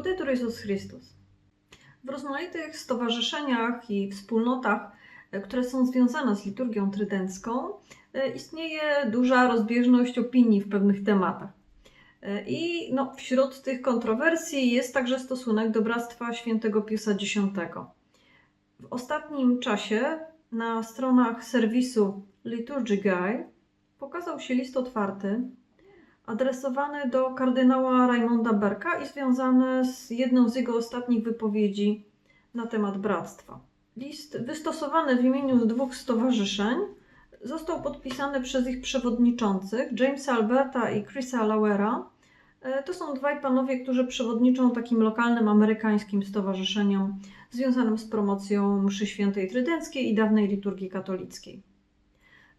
Laudetur Jezus Chrystus. W rozmaitych stowarzyszeniach i wspólnotach, e, które są związane z liturgią trydencką, e, istnieje duża rozbieżność opinii w pewnych tematach. E, I no, wśród tych kontrowersji jest także stosunek do Bractwa Świętego Piusa X. W ostatnim czasie na stronach serwisu Liturgy Guy pokazał się list otwarty adresowany do kardynała Raimonda Berka i związany z jedną z jego ostatnich wypowiedzi na temat bractwa. List wystosowany w imieniu dwóch stowarzyszeń został podpisany przez ich przewodniczących, Jamesa Alberta i Chrisa Lauera. E, To są dwaj panowie, którzy przewodniczą takim lokalnym amerykańskim stowarzyszeniom związanym z promocją mszy świętej trydenckiej i dawnej liturgii katolickiej.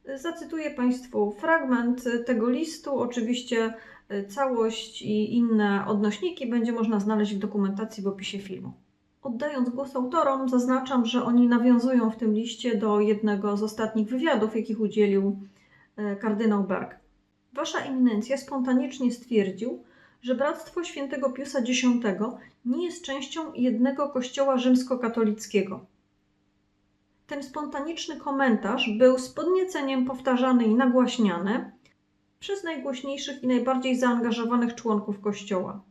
Zacytuję Państwu fragment tego listu. Oczywiście y, całość i inne odnośniki będzie można znaleźć w dokumentacji w opisie filmu. Oddając głos autorom, zaznaczam, że oni nawiązują w tym liście do jednego z ostatnich wywiadów, jakich udzielił y, kardynał Berg. Wasza eminencja spontanicznie stwierdził, że Bractwo Świętego Piusa X nie jest częścią jednego kościoła rzymskokatolickiego. Ten spontaniczny komentarz był z podnieceniem powtarzany i nagłaśniany przez najgłośniejszych i najbardziej zaangażowanych członków Kościoła.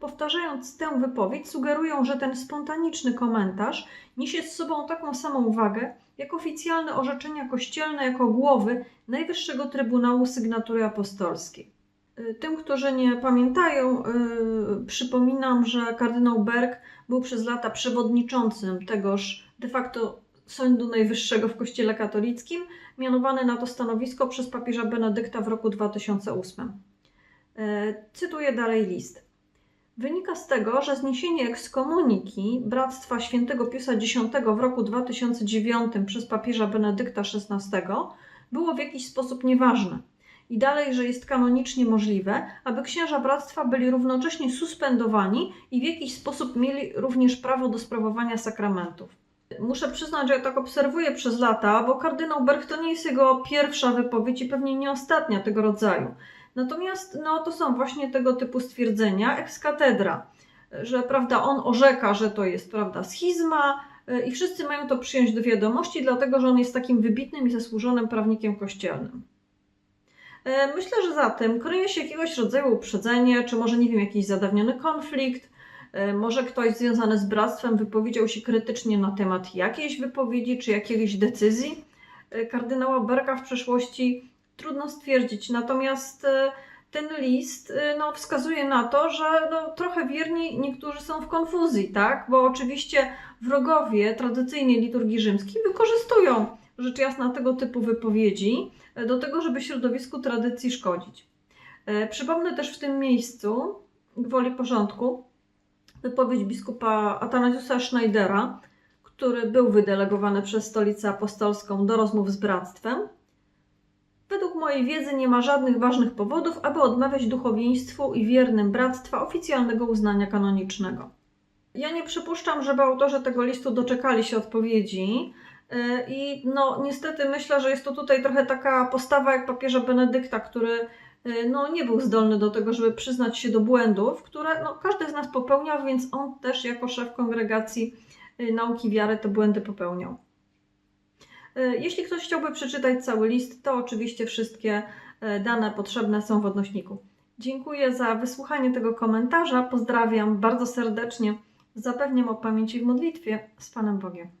Powtarzając tę wypowiedź, sugerują, że ten spontaniczny komentarz niesie z sobą taką samą wagę, jak oficjalne orzeczenia kościelne jako głowy Najwyższego Trybunału Sygnatury Apostolskiej. Y, Tym, którzy nie pamiętają, yy, przypominam, że kardynał Berg był przez lata przewodniczącym tegoż de facto Sądu Najwyższego w Kościele katolickim, mianowany na to stanowisko przez papieża Benedykta w roku 2008. E, Cytuję dalej list. Wynika z tego, że zniesienie ekskomuniki Bractwa Świętego Piusa X w roku 2009 przez papieża Benedykta XVI było w jakiś sposób nieważne. I dalej, że jest kanonicznie możliwe, aby księża bractwa byli równocześnie suspendowani i w jakiś sposób mieli również prawo do sprawowania sakramentów. Muszę przyznać, że ja tak obserwuję przez lata, bo kardynał Berg to nie jest jego pierwsza wypowiedź i pewnie nie ostatnia tego rodzaju. Natomiast no, to są właśnie tego typu stwierdzenia ex cathedra, że prawda, on orzeka, że to jest prawda schizma y, i wszyscy mają to przyjąć do wiadomości, dlatego że on jest takim wybitnym i zasłużonym prawnikiem kościelnym. E, Myślę, że za tym kryje się jakiegoś rodzaju uprzedzenie, czy może nie wiem, jakiś zadawniony konflikt, E, Może ktoś związany z bractwem wypowiedział się krytycznie na temat jakiejś wypowiedzi czy jakiejś decyzji e, kardynała Berka w przeszłości. Trudno stwierdzić. Natomiast e, ten list e, no, wskazuje na to, że no, trochę wierni niektórzy są w konfuzji, tak? Bo oczywiście wrogowie tradycyjnej liturgii rzymskiej wykorzystują rzecz jasna tego typu wypowiedzi e, do tego, żeby środowisku tradycji szkodzić. E, Przypomnę też w tym miejscu, gwoli porządku, wypowiedź biskupa Atanasiusa Schneidera, który był wydelegowany przez Stolicę Apostolską do rozmów z bractwem. Według mojej wiedzy nie ma żadnych ważnych powodów, aby odmawiać duchowieństwu i wiernym bractwa oficjalnego uznania kanonicznego. Ja nie przypuszczam, żeby autorzy tego listu doczekali się odpowiedzi. Yy, I no, niestety myślę, że jest to tutaj trochę taka postawa jak papieża Benedykta, który y, no, nie był zdolny do tego, żeby przyznać się do błędów, które no, każdy z nas popełnia, więc on też jako szef kongregacji y, nauki wiary te błędy popełniał. Y, Jeśli ktoś chciałby przeczytać cały list, to oczywiście wszystkie y, dane potrzebne są w odnośniku. Dziękuję za wysłuchanie tego komentarza. Pozdrawiam bardzo serdecznie. Zapewniam o pamięci w modlitwie z Panem Bogiem.